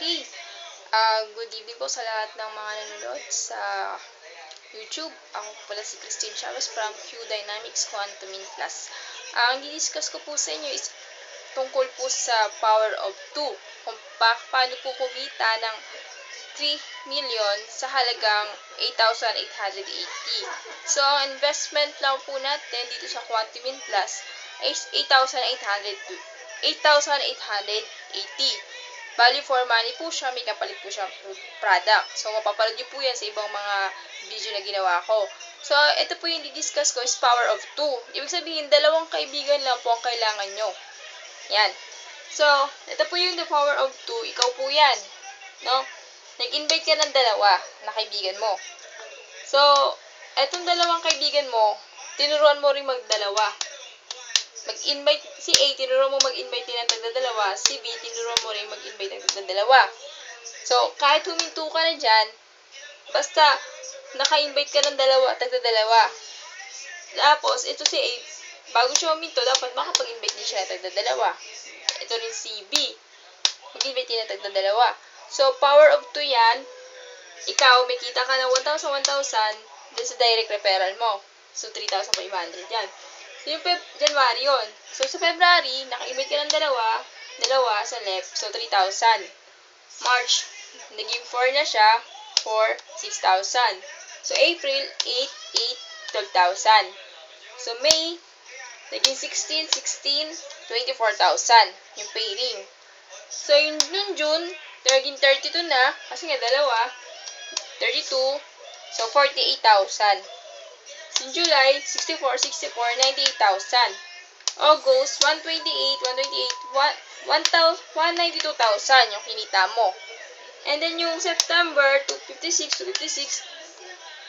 Okay. Ah, good evening po sa lahat ng mga nanonood sa YouTube. Ako pala si Christine Chavez from Q Dynamics Quantum in Plus. Ang i-discuss ko po sa inyo is tungkol po sa power of 2. Kung pa paano po kumita ng 3 million sa halagang 8,880. So, ang investment lang po natin dito sa Quantum in Plus is 8,800 8,880. Bali for money po siya, may kapalit po siyang product. So, mapapanood niyo po yan sa ibang mga video na ginawa ko. So, ito po yung di-discuss ko is power of 2. Ibig sabihin, dalawang kaibigan lang po ang kailangan nyo. Yan. So, ito po yung the power of 2. Ikaw po yan. No? Nag-invite ka ng dalawa na kaibigan mo. So, etong dalawang kaibigan mo, tinuruan mo rin magdalawa. Mag-invite si A, tinuruan mo mag-invite din ng tagdadalawa. Si B, tinuruan mo rin mag-invite ng tagdadalawa. So, kahit huminto ka na dyan, basta naka-invite ka ng dalawa, tagdadalawa. Tapos, ito si A, bago siya huminto, dapat makapag-invite din siya ng tagdadalawa. Ito rin si B, mag-invite din ng tagdadalawa. So, power of 2 yan, ikaw, may kita ka ng 1,000, 1,000, dun sa direct referral mo. So, 3,500 yan. So, yung Feb- January yun. So, sa February, naka-invite ka ng dalawa, dalawa sa left, so 3,000. March, naging 4 na siya, 4, 6,000. So, April, 8, 8, 12,000. So, May, naging 16, 16, 24,000. Yung pairing. So, yung, yung June, naging 32 na, kasi nga dalawa, 32, so 48,000. In July, 64, 64, 98,000. August, 128, 128, 192,000 yung kinita mo. And then yung September, 256, 256,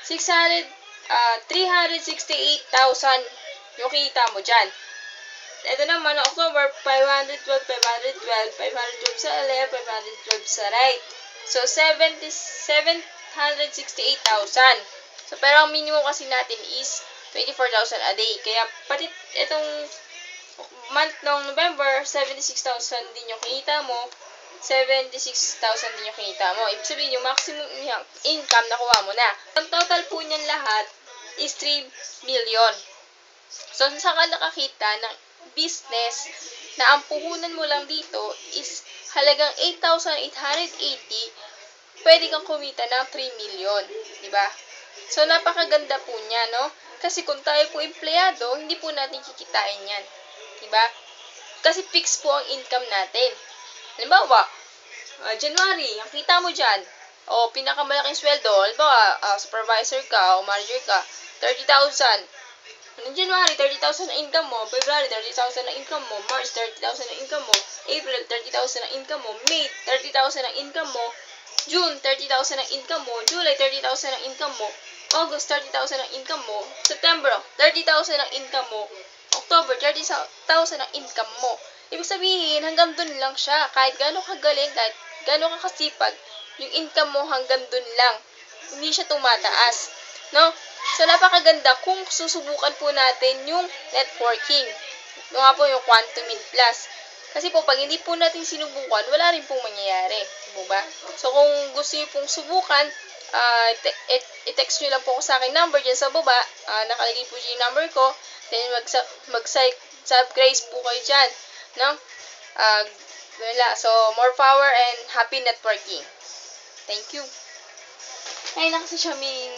600, uh, 368,000 yung kinita mo dyan. Ito naman, October, 512, 512, 512 sa left, 512 sa right. So, 70, 768,000. So, pero ang minimum kasi natin is 24,000 a day. Kaya, pati itong month ng November, 76,000 din yung kinita mo. 76,000 din yung kinita mo. Ibig sabihin, yung maximum income nakuha mo na. Ang total po niyan lahat is 3 million. So, saan ka nakakita ng business na ang puhunan mo lang dito is halagang 8,880, pwede kang kumita ng 3 million. ba? So, napakaganda po niya, no? Kasi kung tayo po empleyado, hindi po natin kikitain yan. di ba? Kasi fix po ang income natin. Halimbawa, uh, January, ang kita mo dyan, o pinakamalaking sweldo, halimbawa, uh, supervisor ka o manager ka, 30,000. Noong January, 30,000 na income mo. February, 30,000 na income mo. March, 30,000 na income mo. April, 30,000 na income mo. May, 30,000 na income mo. June, 30,000 ang income mo. July, 30,000 ang income mo. August, 30,000 ang income mo. September, 30,000 ang income mo. October, 30,000 ang income mo. Ibig sabihin, hanggang dun lang siya. Kahit gano'ng kagaling, kahit gano'ng kakasipag, yung income mo hanggang dun lang. Hindi siya tumataas. No? So, napakaganda kung susubukan po natin yung networking. Ito nga po yung Quantum Plus. Kasi po, pag hindi po natin sinubukan, wala rin pong mangyayari. Diba ba? So, kung gusto niyo pong subukan, uh, i-text nyo lang po ko sa akin number dyan sa baba. Uh, nakalagay po dyan yung number ko. Then, mag-subscribe po kayo dyan. No? Uh, wala. So, more power and happy networking. Thank you. Ay, na kasi siya may